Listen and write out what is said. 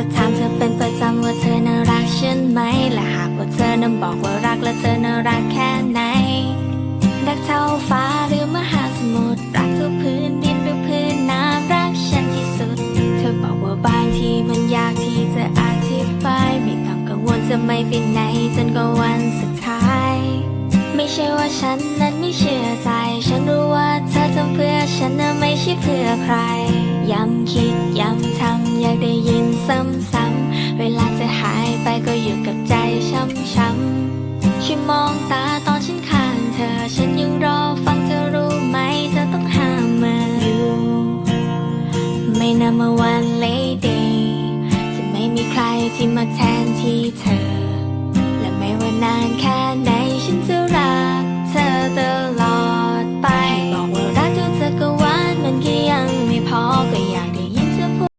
จะถามเธอเป็นประจำว่าเธอน่ารักฉันไหม และหากว่าเธอนั้นบอกว่ารักแล้วเธอน่ารักแค่ไหน รักเท่าฟ้าหรือมหาสมุทร รักทุกพื้นดินหรือพื้นน้ำรักฉันที่สุด เธอบอกว่าบางทีมันยากที่จะอธิบายมีความกังวลจะไม่ไปไหนจนกว่าวันสุดท้าย ไม่ใช่ว่าฉันนั้นไม่เชื่อใจ ฉันรู้ว่าเธอทำเพื่อฉันนะไม่ใช่เพื่อใคร ย้ำคิดย้ำทำอยากได้ยิน ซ้ำๆเวลาจะหายไปก็อยู่กับใจช้ำๆช่วยมองตาตอนฉันข้างเธอ ฉันยังรอฟังเธอรู้ไหมเธอต้องห้ามมาอยู่ ไม่นำมาวันเลดีจะไม่มีใครที่มาแทนที่เธอ และไม่ว่านานแค่ไหน